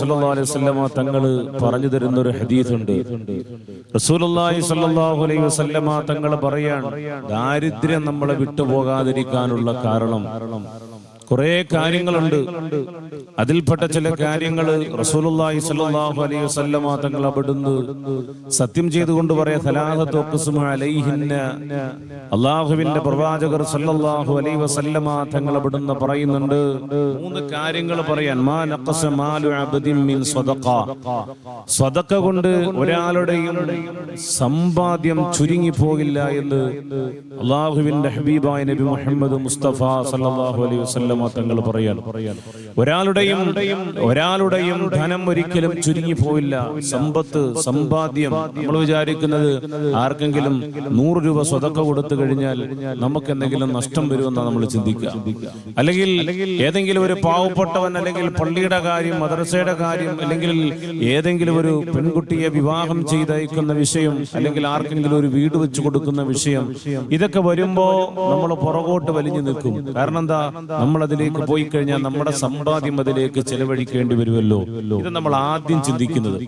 സല്ലല്ലാഹു അലൈഹി തങ്ങൾ പറഞ്ഞു തരുന്ന ഒരു ഹദീസുണ്ട്. റസൂലുള്ളാഹി അലൈഹി വസല്ലമ തങ്ങൾ പറയാൻ ദാരിദ്ര്യം നമ്മളെ വിട്ടുപോകാതിരിക്കാനുള്ള കാരണം. കുറെ കാര്യങ്ങളുണ്ട്. അതിൽപ്പെട്ട ചില കാര്യങ്ങൾ റസൂലുള്ളാഹി സ്വല്ലല്ലാഹു അലൈഹി വസല്ലമ തങ്ങൾ അവിടുന്ന് സത്യം ചെയ്തുകൊണ്ട് പറയാ സലാഹത്തു ഖസ്മു അലൈഹിന്ന അള്ളാഹുവിന്റെ പ്രവാചകർ സല്ലല്ലാഹു അലൈഹി വസല്ലമ തങ്ങൾ അവിടുന്ന് പറയുന്നുണ്ട്. മൂന്ന് കാര്യങ്ങൾ പറയാൻ മാ നഖസ മാലു അബ്ദിൻ മിൻ സ്വദഖ. സ്വദഖ. കൊണ്ട് ഒരാളുടെയും സമ്പാദ്യം ചുരുങ്ങി പോകില്ല എന്ന് അള്ളാഹുവിന്റെ ഹബീബായ നബി മുഹമ്മദ് മുസ്തഫ സല്ലല്ലാഹു അലൈഹി വസല്ലമ തങ്ങൾ പറയാൻ. ഒരാളുടെയും ഒരാളുടെയും ധനം ഒരിക്കലും ചുരുങ്ങി പോയില്ല സമ്പത്ത് സമ്പാദ്യം. നമ്മൾ വിചാരിക്കുന്നത് ആർക്കെങ്കിലും നൂറ് രൂപ സ്വതക്ക കൊടുത്തു കഴിഞ്ഞാൽ നമുക്ക് എന്തെങ്കിലും നഷ്ടം വരുമെന്നാണ് നമ്മൾ ചിന്തിക്കുക. അല്ലെങ്കിൽ ഏതെങ്കിലും ഒരു പാവപ്പെട്ടവൻ അല്ലെങ്കിൽ പള്ളിയുടെ കാര്യം മദ്രസയുടെ കാര്യം അല്ലെങ്കിൽ ഏതെങ്കിലും ഒരു പെൺകുട്ടിയെ വിവാഹം ചെയ്തയക്കുന്ന വിഷയം അല്ലെങ്കിൽ ആർക്കെങ്കിലും ഒരു വീട് വെച്ച് കൊടുക്കുന്ന വിഷയം ഇതൊക്കെ വരുമ്പോ നമ്മൾ പുറകോട്ട് വലിഞ്ഞു നിൽക്കും. കാരണം എന്താ? നമ്മൾ അതിലേക്ക് പോയി കഴിഞ്ഞാൽ നമ്മുടെ സമ്പാദ്യം അതിലേക്ക് ചെലവഴിക്കേണ്ടി വരുമല്ലോ. ഇത് നമ്മൾ ആദ്യം ചിന്തിക്കുന്നത്.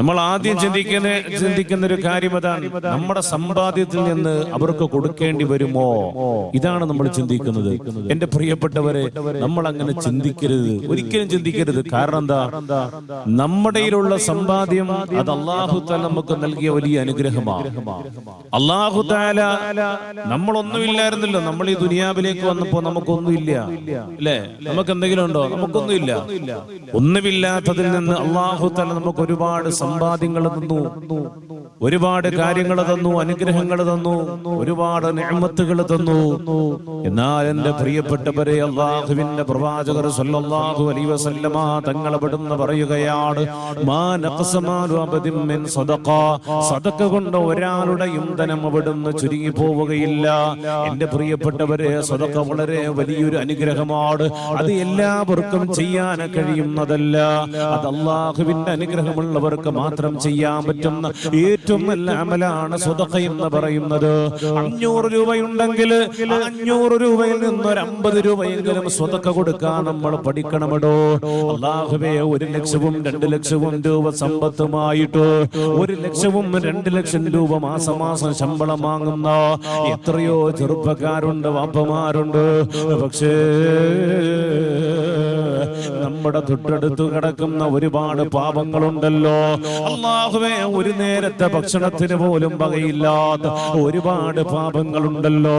നമ്മൾ ആദ്യം ചിന്തിക്കുന്ന ചിന്തിക്കുന്ന ഒരു കാര്യം അതാണ് നമ്മുടെ സമ്പാദ്യത്തിൽ നിന്ന് അവർക്ക് കൊടുക്കേണ്ടി വരുമോ? ഇതാണ് നമ്മൾ ചിന്തിക്കുന്നത്. എന്റെ പ്രിയപ്പെട്ടവരെ നമ്മൾ അങ്ങനെ ചിന്തിക്കരുത്. ഒരിക്കലും ചിന്തിക്കരുത്. കാരണം എന്താ? നമ്മുടെയിലുള്ള സമ്പാദ്യം അത് അള്ളാഹു താല നമുക്ക് നൽകിയ വലിയ അനുഗ്രഹമാണ് അള്ളാഹു താല നമ്മളൊന്നുമില്ലായിരുന്നല്ലോ. നമ്മൾ ഈ ദുനിയാവിലേക്ക് വന്നപ്പോ നമുക്കൊന്നുമില്ല. നമുക്ക് എന്തെങ്കിലും ഉണ്ടോ? നമുക്കൊന്നും ഇല്ല ഒന്നുമില്ലാത്തതിൽ നിന്ന് അള്ളാഹു തല നമുക്ക് ഒരുപാട് സമ്പാദ്യങ്ങൾ തന്നു. ഒരുപാട് കാര്യങ്ങൾ തന്നു അനുഗ്രഹങ്ങൾ തന്നു ഒരുപാട് നിയമത്തുകൾ തന്നു. എന്നാൽ എന്റെ പ്രിയപ്പെട്ടവരെ അള്ളാഹുവിന്റെ പ്രവാചകർ സല്ലല്ലാഹു അലൈഹി വസല്ലമ അവിടുന്ന് പറയുകയാണ് മാ മിൻ സദഖ. സദഖ കൊണ്ട് ഒരാളുടെയും ധനം അവിടുന്ന് ചുരുങ്ങി പോവുകയില്ല എന്റെ പ്രിയപ്പെട്ടവരെ സദഖ വളരെ വലിയൊരു അനുഗ്രഹമാണ് അത് എല്ലാവർക്കും ചെയ്യാൻ കഴിയുന്നതല്ല. അത് അള്ളാഹുവിന്റെ അനുഗ്രഹമുള്ളവർക്ക് മാത്രം ചെയ്യാൻ പറ്റുന്ന ഏറ്റവും നല്ല അമലാണ് സ്വതക്ക എന്ന് പറയുന്നത്. അഞ്ഞൂറ് രൂപയുണ്ടെങ്കിൽ അഞ്ഞൂറ് രൂപയിൽ നിന്ന് ഒരു അമ്പത് രൂപയെങ്കിലും സ്വതക്ക കൊടുക്കാൻ നമ്മൾ പഠിക്കണമെടോ? അള്ളാഹുവേ ഒരു ലക്ഷവും രണ്ട് ലക്ഷവും രൂപ സമ്പത്തുമായിട്ട് ഒരു ലക്ഷവും രണ്ട് ലക്ഷം രൂപ മാസമാസം മാസം ശമ്പളം വാങ്ങുന്ന എത്രയോ ചെറുപ്പക്കാരുണ്ട് വാപ്പമാരുണ്ട്. പക്ഷേ നമ്മുടെ തൊട്ടടുത്ത് കിടക്കുന്ന ഒരുപാട് പാപങ്ങളുണ്ടല്ലോ. അള്ളാഹുവേ ഒരു നേരത്തെ ഭക്ഷണത്തിന് പോലും വകയില്ലാത്ത ഒരുപാട് പാപങ്ങളുണ്ടല്ലോ.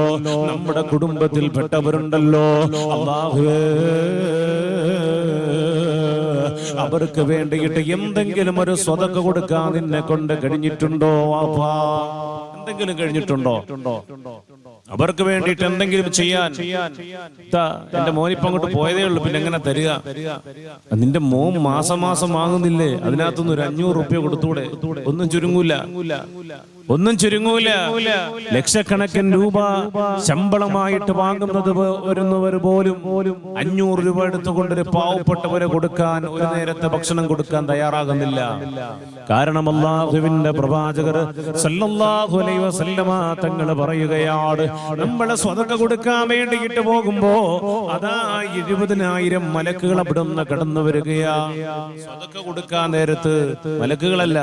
നമ്മുടെ കുടുംബത്തിൽ പെട്ടവരുണ്ടല്ലോ അള്ളാഹുവേ അവർക്ക് വേണ്ടിയിട്ട് എന്തെങ്കിലും ഒരു സ്വതക്ക കൊടുക്കാൻ നിന്നെ കൊണ്ട് കഴിഞ്ഞിട്ടുണ്ടോ എന്തെങ്കിലും കഴിഞ്ഞിട്ടുണ്ടോ? അവർക്ക് വേണ്ടിയിട്ട് എന്തെങ്കിലും ചെയ്യാൻ. എന്റെ മോനിപ്പം അങ്ങോട്ട് പോയതേ ഉള്ളൂ പിന്നെ എങ്ങനെ തരിക. നിന്റെ മോൻ മാസം മാസം വാങ്ങുന്നില്ലേ? അതിനകത്തുനിന്ന് ഒരു അഞ്ഞൂറ് റുപ്യ കൊടുത്തൂടെ? ഒന്നും ചുരുങ്ങൂല. ഒന്നും ചുരുങ്ങൂല. ലക്ഷക്കണക്കിന് രൂപ ശമ്പളമായിട്ട് വാങ്ങുന്നത് വരുന്നവർ പോലും അഞ്ഞൂറ് രൂപ എടുത്തുകൊണ്ട് ഒരു പാവപ്പെട്ടവരെ കൊടുക്കാൻ ഒരു നേരത്തെ ഭക്ഷണം കൊടുക്കാൻ തയ്യാറാകുന്നില്ല. കാരണം അള്ളാഹുവിന്റെ പ്രവാചകർ തങ്ങൾ പറയുകയാണ് നമ്മളെ സ്വതക്ക കൊടുക്കാൻ വേണ്ടിയിട്ട് പോകുമ്പോ അതാ എഴുപതിനായിരം മലക്കുകൾ അവിടുന്ന് കടന്നു വരികയാ. സ്വതക്ക കൊടുക്കാൻ നേരത്ത് മലക്കുകളല്ല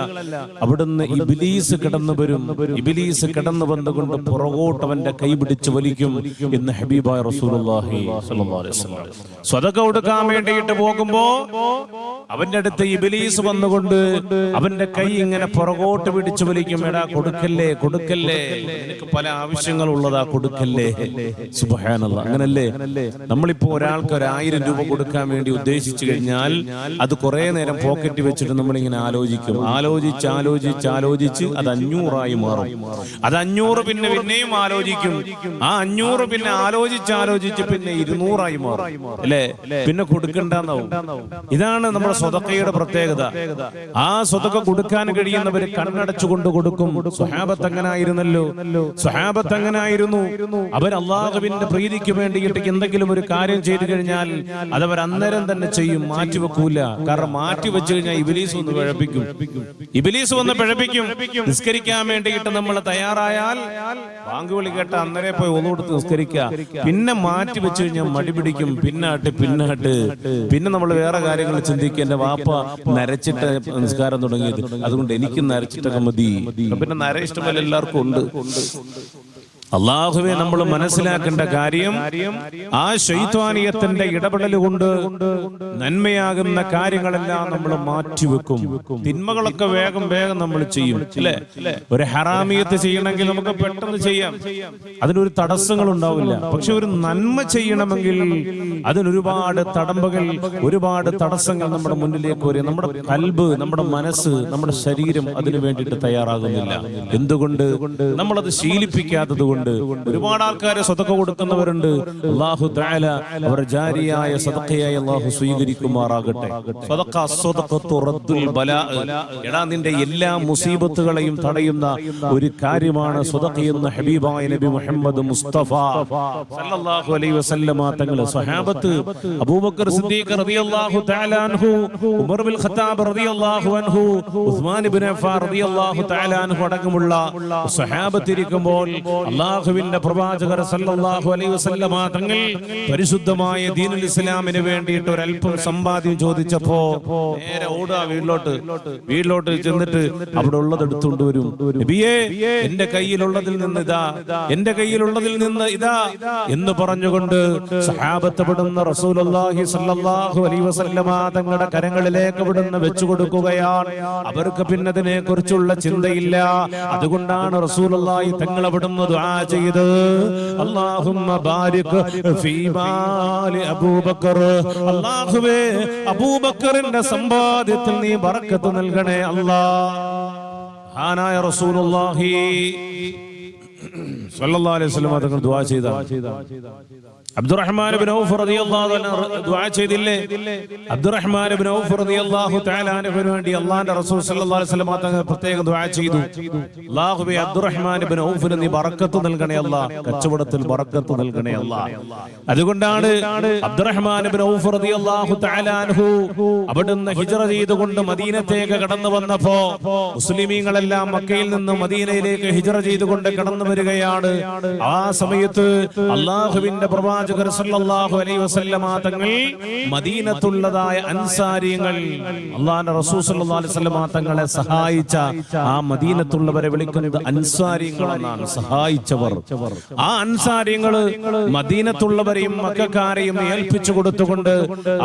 അവിടുന്ന് ഇബിലീസ് കടന്നു വരും. ഇബിലീസ് കടന്നു വന്നുകൊണ്ട് പുറകോട്ട് അവന്റെ കൈ പിടിച്ച് വലിക്കും എന്ന് ഹബീബായ റസൂലുള്ളാഹി സ്വല്ലല്ലാഹു അലൈഹി വസല്ലം സ്വതക്ക കൊടുക്കാൻ വേണ്ടിയിട്ട് പോകുമ്പോ അവന്റെ അടുത്ത് ഇബിലീസ് വന്നുകൊണ്ട് അവന്റെ കൈ ഇങ്ങനെ പുറകോട്ട് പിടിച്ചു വലിക്കും. എടാ കൊടുക്കല്ലേ കൊടുക്കല്ലേ. നിനക്ക് പല ആവശ്യങ്ങൾ ഉള്ളതാ കൊടുക്കല്ലേ. സുബഹാനല്ല. അങ്ങനല്ലേ? നമ്മളിപ്പോ ഒരാൾക്ക് ഒരു ആയിരം രൂപ കൊടുക്കാൻ വേണ്ടി ഉദ്ദേശിച്ചു കഴിഞ്ഞാൽ അത് കുറെ നേരം പോക്കറ്റ് വെച്ചിട്ട് നമ്മളിങ്ങനെ ആലോചിക്കും. ആലോചിച്ച് ആലോചിച്ച് ആലോചിച്ച് അത് അഞ്ഞൂറായി മാറും. അത് അഞ്ഞൂറ് പിന്നെ പിന്നെയും ആലോചിക്കും. ആ അഞ്ഞൂറ് പിന്നെ ആലോചിച്ച് ആലോചിച്ച് പിന്നെ ഇരുന്നൂറായി മാറും. അല്ലേ? പിന്നെ കൊടുക്കണ്ടെന്നാവും. ഇതാണ് നമ്മുടെ സ്വതക്കയുടെ പ്രത്യേകത. ആ സ്വതക്ക കൊടുക്കാൻ കഴിയുന്നവര് കണ്ണടച്ചുകൊണ്ട് കൊടുക്കും. സ്വഹാബത്ത് അങ്ങനായിരുന്നല്ലോ സ്വഹാബത്ത് അങ്ങനായിരുന്നു അവർ അള്ളാഹുവിന്റെ പ്രീതിക്ക് വേണ്ടിയിട്ട് എന്തെങ്കിലും ഒരു കാര്യം ചെയ്തു കഴിഞ്ഞാൽ അതവർ അന്നേരം തന്നെ ചെയ്യും. മാറ്റി വെക്കൂല. കാരണം മാറ്റി വെച്ചു കഴിഞ്ഞാൽ ഇബിലീസ് ഒന്ന് പിഴപ്പിക്കും. ഇബിലീസ് വന്ന് പിഴപ്പിക്കും. നിസ്കരിക്കാൻ വേണ്ടിയിട്ട് നമ്മൾ തയ്യാറായാൽ ബാങ്ക് വിളി കേട്ട അന്നേരെ പോയി ഒന്നുകൊടുത്ത് നിസ്കരിക്കുക. പിന്നെ മാറ്റി വെച്ച് കഴിഞ്ഞാൽ മടി പിടിക്കും. പിന്നാട്ട് പിന്നാട്ട് പിന്നെ നമ്മൾ വേറെ കാര്യങ്ങൾ ചിന്തിക്കുക. എന്റെ വാപ്പ നരച്ചിട്ട് നിസ്കാരം തുടങ്ങിയത്. അതുകൊണ്ട് എനിക്കും നരച്ചിട്ടൊക്കെ മതി. പിന്നെ നര ഇഷ്ടമല്ല എല്ലാവർക്കും ഉണ്ട്. അള്ളാഹുവെ നമ്മൾ മനസ്സിലാക്കേണ്ട കാര്യം ആ ശൈത്വാനിയത്തിന്റെ ഇടപെടൽ കൊണ്ട് നന്മയാകുന്ന കാര്യങ്ങളെല്ലാം നമ്മൾ മാറ്റിവെക്കും. തിന്മകളൊക്കെ വേഗം വേഗം നമ്മൾ ചെയ്യും അല്ലേ? ഒരു ഹറാമിയത്ത് ചെയ്യണമെങ്കിൽ നമുക്ക് പെട്ടെന്ന് ചെയ്യാം. അതിനൊരു തടസ്സങ്ങൾ ഉണ്ടാവില്ല. പക്ഷെ ഒരു നന്മ ചെയ്യണമെങ്കിൽ അതിനൊരുപാട് തടമ്പകൾ ഒരുപാട് തടസ്സങ്ങൾ നമ്മുടെ മുന്നിലേക്ക് വരും. നമ്മുടെ കൽബ് നമ്മുടെ മനസ്സ് നമ്മുടെ ശരീരം അതിനു വേണ്ടിയിട്ട് തയ്യാറാകുന്നില്ല. എന്തുകൊണ്ട് നമ്മളത് ശീലിപ്പിക്കാത്തത് കൊണ്ട് ഒരുപാട് ആൾക്കാരെ സ്വതക്ക കൊടുക്കുന്നവരുണ്ട്. അള്ളാഹു തആല അവർ ജാരിയായ സ്വതക്കയായി അള്ളാഹു സ്വീകരിക്കുമാറാകട്ടെ. എടാ നിന്റെ എല്ലാ മുസീബത്തുകളെയും തടയുന്ന ഒരു കാര്യമാണ് സ്വതക്കയെന്ന് ഹബീബായ നബി മുഹമ്മദ് മുസ്തഫ. സല്ലല്ലാഹു അലൈഹി വസല്ലമ തങ്ങൾ സ്വഹാബത്ത് അബൂബക്കർ സിദ്ദീഖ് റളിയല്ലാഹു തആല അൻഹു ഉമർ ബിൻ ഖത്താബ് റളിയല്ലാഹു അൻഹു ഉസ്മാൻ ഇബ്നു അഫ്ഫാൻ റളിയല്ലാഹു തആല അൻഹു അടക്കമുള്ള സ്വഹാബത്ത് ഇരിക്കുമ്പോൾ അള്ളാഹുവിന്റെ പ്രവാചകർ സല്ലല്ലാഹു അലൈഹി വസല്ലമ തങ്ങൾ പരിശുദ്ധമായ ദീനുൽ ഇസ്ലാമിന് വേണ്ടിയിട്ട് ഒരു അല്പം സമ്പാദ്യം ചോദിച്ചപ്പോ നേരെ ഓടുക വീട്ടിലോട്ട്. വീട്ടിലോട്ട് ചെന്നിട്ട് അവിടെ ഉള്ളത് എടുത്തുകൊണ്ട് വരും. നബിയേ എന്റെ കയ്യിലുള്ളതിൽ നിന്ന് ഇതാ. എന്റെ കയ്യിലുള്ളതിൽ നിന്ന് ഇതാ എന്ന് പറഞ്ഞുകൊണ്ട് സഹാബത്തപ്പെടുന്ന റസൂലുള്ളാഹി സല്ലല്ലാഹു അലൈഹി വസല്ലമ തങ്ങളുടെ കരങ്ങളിലേക്ക് വിടുന്ന വെച്ചു കൊടുക്കുകയാണ്. അവർക്ക് പിന്നെ അതിനെ കുറിച്ചുള്ള ചിന്തയില്ല. അതുകൊണ്ടാണ് റസൂലുള്ളാഹി തങ്ങൾ അവിടുന്ന് ദുആ ചെയ്ത്. അല്ലാഹുമ്മ ബാരിക് അബൂബക്കർ. അബൂബക്കറിന്റെ സമ്പാദ്യത്തിൽ നീ ബറക്കത്ത് നൽകണേ അല്ലാ. ഹാനായ റസൂലുള്ളാഹി. സ്വല്ലല്ലാഹി അലൈഹി വസല്ലം തങ്ങൾ ദുആ ചെയ്ത അബ്ദുറഹ്മാൻ ഇബ്നു ഔഫ് റളിയല്ലാഹു അൻഹു ദുആ ചെയ്തില്ലേ? അബ്ദുറഹ്മാൻ ഇബ്നു ഔഫ് റളിയല്ലാഹു തആല അൻഹുവിന് വേണ്ടി അല്ലാഹുവിന്റെ റസൂൽ സല്ലല്ലാഹു അലൈഹി വസല്ലം തങ്ങൾ പ്രത്യേകം ദുആ ചെയ്തു. അല്ലാഹുവേ അബ്ദുറഹ്മാൻ ഇബ്നു ഔഫിന് നീ ബറക്കത്ത് നൽകണേ അല്ലാഹ് കച്ചവടത്തിൽ ബറക്കത്ത് നൽകണേ അല്ലാഹ് അതുകൊണ്ടാണ് അബ്ദുറഹ്മാൻ ഇബ്നു ഔഫ് റളിയല്ലാഹു തആല അൻഹു അവിടുന്ന് ഹിജ്റ ചെയ്തുകൊണ്ട് മദീനത്തേക്ക് കടന്നു വന്നപ്പോ മുസ്ലിമീങ്ങളെല്ലാം മക്കയിൽ നിന്ന് മദീനയിലേക്ക് ഹിജ്റ ചെയ്തുകൊണ്ട് കടന്നു വരികയാണ്. ആ സമയത്ത് അള്ളാഹുവിന്റെ പ്രവാചകർ സല്ലല്ലാഹു അലൈഹി വസല്ലമ തങ്ങൾ മദീനത്തുള്ളതായ അൻസാരിയങ്ങൾ അള്ളാഹിന്റെ റസൂൽ സല്ലല്ലാഹു അലൈഹി വസല്ലമ തങ്ങളെ സഹായിച്ച ആ മദീനത്തുള്ളവരെ വിളിക്കുന്നത് അൻസാരിയങ്ങൾ എന്നാണ് സഹായിച്ചവർ. ആ അൻസാരിയങ്ങൾ മദീനത്തുള്ളവരെയും മക്കാരെയും ഏൽപ്പിച്ചു കൊടുത്തുകൊണ്ട്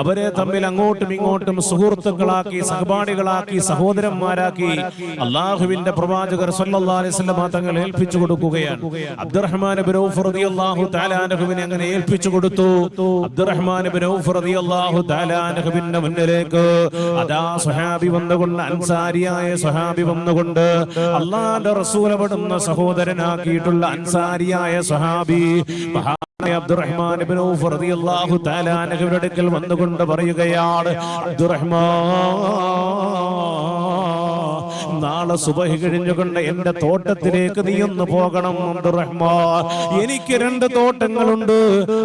അവരെ തമ്മിൽ അങ്ങോട്ടും ഇങ്ങോട്ടും സുഹൃത്തുക്കളാക്കി സഹപാഠികളാക്കി സഹോദരന്മാരാക്കി അള്ളാഹുവിന്റെ പ്രവാചകർ സല്ലല്ലാഹു അലൈഹി വസല്ലമ തങ്ങൾ ഏൽപ്പിച്ചു കൊടുക്കുകയാണ്. അബ്ദുറഹ്മാൻ ബിൻ ഔഫ് റളിയല്ലാഹു തആല അങ്ങനെ ഏൽപ്പിച്ചു കൊടുത്തു. അബ്ദുറഹ്മാൻ ഇബ്നു ഔഫ് റളിയല്ലാഹു തആല അൻഹുവിന്റെ മുന്നിലേക്ക്. അതാ സ്വഹാബി വന്നുകൊണ്ട് അൻസാരിയായ സ്വഹാബി വന്നുകൊണ്ട് അള്ളാന്റെ റസൂലപ്പെടുന്ന സഹോദരനാക്കിയിട്ടുള്ള അൻസാരിയായ മഹാനായ അബ്ദുറഹ്മാൻ അടുക്കൽ വന്നുകൊണ്ട് പറയുകയാണ് അബ്ദുറഹ്മാൻ നാളെ സുബഹി കഴിഞ്ഞുകൊണ്ട് എന്റെ തോട്ടത്തിലേക്ക് നീ ഒന്ന് പോകണം അബ്ദുറഹ്മാൻ. എനിക്ക് രണ്ട് തോട്ടങ്ങളുണ്ട്.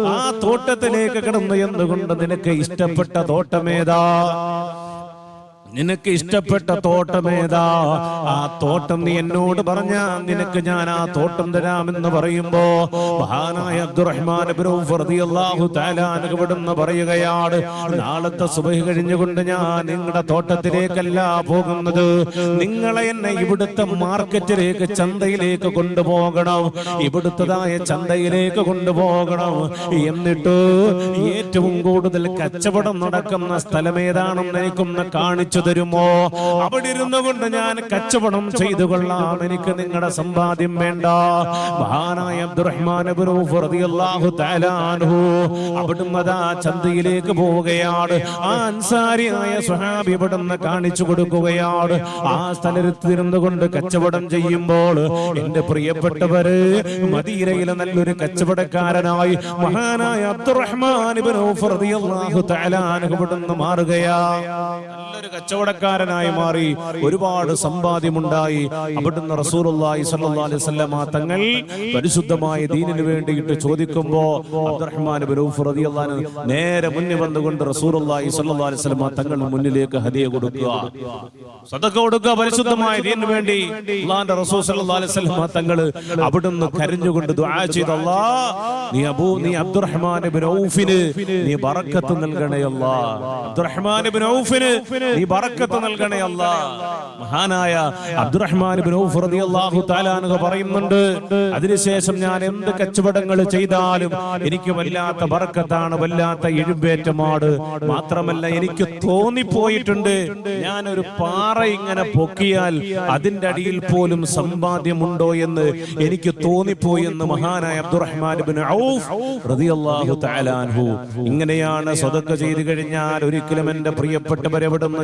ആ തോട്ടത്തിലേക്ക് കിടന്നു എന്തുകൊണ്ട് നിനക്ക് ഇഷ്ടപ്പെട്ട തോട്ടമേതാ? നിനക്ക് ഇഷ്ടപ്പെട്ട തോട്ടമേതാ ആ തോട്ടം നീ എന്നോട് പറഞ്ഞ നിനക്ക് ഞാൻ ആ തോട്ടം തരാമെന്ന് പറയുമ്പോ മഹാനായ അബ്ദുറഹ്മാൻ അൻഹു പറയുകയാണ് നാളത്തെ സുബഹി കഴിഞ്ഞുകൊണ്ട് ഞാൻ നിങ്ങളുടെ തോട്ടത്തിലേക്കല്ല പോകുന്നത്. നിങ്ങളെ എന്നെ ഇവിടുത്തെ മാർക്കറ്റിലേക്ക് ചന്തയിലേക്ക് കൊണ്ടുപോകണം. ഇവിടുത്തതായ ചന്തയിലേക്ക് കൊണ്ടുപോകണം. എന്നിട്ട് ഏറ്റവും കൂടുതൽ കച്ചവടം നടക്കുന്ന സ്ഥലമേതാണെന്ന് എനിക്കൊന്ന് കാണിച്ചു തരുമോ? അവിടെ ഇരുന്നു കൊണ്ട് ഞാൻ കച്ചവടം ചെയ്തു കൊള്ളാം എനിക്ക് നിങ്ങളുടെ സമ്പാദ്യം വേണ്ട. മഹാനായ അബ്ദുറഹ്മാൻ അവിടുന്ന് അതാ ചന്തയിലേക്ക് പോവുകയാണ്. ആ അൻസാരിയായ സുഹാബി ഇവിടുന്ന് കാണിച്ചു കൊടുക്കുകയാണ്. ആ സ്ഥലത്തിരുന്നു കൊണ്ട് കച്ചവടം ചെയ്യുമ്പോൾ എന്റെ പ്രിയപ്പെട്ടവര് മദീരയിലെ നല്ലൊരു കച്ചവടക്കാരനായി മഹാനായ അബ്ദുറഹ്മാൻ ഇബ്നു ഔഫ് റളിയല്ലാഹു തആല അൻഹു ഇവിടുന്ന് മാറുകയാ നല്ലൊരു കച്ചവടക്കാരനായി മാറി ഒരുപാട് സമ്പാദ്യമുണ്ടായി. അവിടുന്ന് സ്വല്ലല്ലാഹു അലൈഹി തങ്ങൾ പരിശുദ്ധമായ ദീനിനു വേണ്ടിയിട്ട് ചോദിക്കുമ്പോ അബ്ദുറഹ്മാൻ നേരെ മുന്നിൽ വന്നുകൊണ്ട് അലൈഹി വസല്ലമ തങ്ങൾ മുന്നിലേക്ക് ഹദിയ കൊടുക്കുക. സദഖ കൊടുക്കുക പരിശുദ്ധമായ ദീനിന് വേണ്ടി. അള്ളാഹിന്റെ റസൂൽ വസല്ലമ തങ്ങൾ അവിടുന്ന് കരഞ്ഞുകൊണ്ട് ദുആ ചെയ്തു. അല്ലാ നീ അബൂ നീ അബ്ദുറഹ്മാൻ ഔഫിന് നീ ബറക്കത്ത് നൽകണേ അല്ലാ അബ്ദുറഹ്മാൻ ഔഫിന് നീ ബറക്കത്ത് നൽകണേ അല്ല. മഹാനായ അബ്ദുറഹ്മാൻ തആല അൻഹു പറയുന്നുണ്ട്. അതിനുശേഷം ഞാൻ എന്ത് കച്ചവടങ്ങൾ ചെയ്താലും എനിക്ക് വല്ലാത്ത ബറക്കത്താണ് വല്ലാത്ത എഴുമ്പേറ്റമാണ്. മാത്രമല്ല എനിക്ക് തോന്നിപ്പോയിട്ടുണ്ട്. ഞാൻ ഒരു പാറ ഇങ്ങനെ പൊക്കിയാൽ അതിന്റെ അടിയിൽ പോലും സമ്പാദ്യമുണ്ടോ എന്ന് എനിക്ക് തോന്നിപ്പോയി എന്ന് മഹാനായ അബ്ദുറഹ്മാൻ ഇങ്ങനെയാണ് സ്വതക്ക ചെയ്തു കഴിഞ്ഞാൽ ഒരിക്കലും എന്റെ പ്രിയപ്പെട്ടവരെ വിടുന്ന്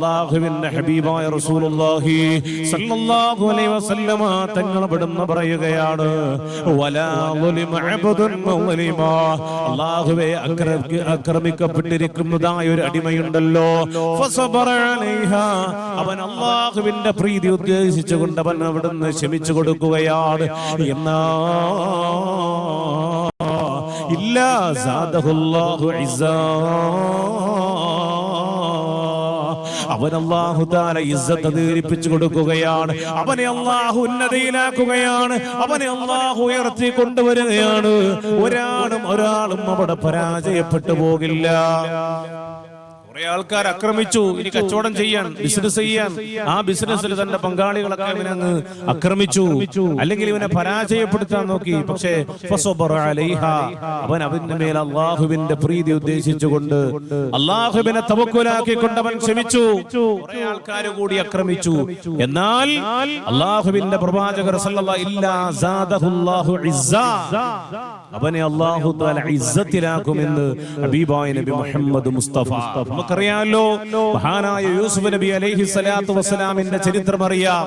അള്ളാഹുവിന്റെ ഹബീബായ റസൂലുള്ളാഹി സല്ലല്ലാഹു അലൈഹി വസല്ലമ തങ്ങൾ ഇവിടുന്ന് പറയുകയാണ് വലാ ളുലിമ അബ്ദുൻ അള്ളാഹുവേ അക്രമി- ആക്രമിക്കപ്പെട്ടിരിക്കുന്നതായ ഒരു അടിമയുണ്ടല്ലോ. ഫസബറ അലൈഹാ. അവൻ അള്ളാഹുവിന്റെ പ്രീതി ഉദ്ദേശിച്ചുകൊണ്ട് അവൻ അവിടുന്ന് ക്ഷമിച്ചു കൊടുക്കുകയാണ്. എന്നാ ഇല്ല സാദഹുല്ലാഹു ഇസ്സാ. അവൻ അള്ളാഹു താല ഇസ്സത്ത് ദീരിപ്പിച്ചു കൊടുക്കുകയാണ്. അവനെ അള്ളാഹു ഉന്നതിയിലാക്കുകയാണ് അവനെ അള്ളാഹു ഉയർത്തി കൊണ്ടുവരികയാണ്. ഒരാളും ഒരാളും അവിടെ പരാജയപ്പെട്ടു പോകില്ല. ആൾക്കാർ ആക്രമിച്ചു. ഇനി കച്ചവടം ചെയ്യാൻ ബിസിനസ് ചെയ്യാൻ. ആ ബിസിനസ്സിൽ തന്റെ പങ്കാളികളൊക്കെ ഇവനെ അങ്ങ് ആക്രമിച്ചു. അല്ലെങ്കിൽ ഇവനെ പരാജയപ്പെടുത്താൻ നോക്കി. പക്ഷേ. അവൻ അവന്റെ മേൽ അള്ളാഹുവിന്റെ പ്രീതി ഉദ്ദേശിച്ചുകൊണ്ട് അള്ളാഹുവിനെ തവക്കുലാക്കിക്കൊണ്ട് അവൻ ക്ഷമിച്ചു. കുറെ ആൾക്കാർ കൂടി ആക്രമിച്ചു. എന്നാൽ അള്ളാഹുവിന്റെ പ്രവാചകർ. അവനെ അള്ളാഹു താല ഇസ്സത്തിലാക്കുമെന്ന് ഹബീബായ നബി മുഹമ്മദ് മുസ്തഫ. നമുക്കറിയാലോ മഹാനായ യൂസുഫ് നബി അലൈഹി സ്വലാത്തു വസ്സലാമിന്റെ ചരിത്രം അറിയാം.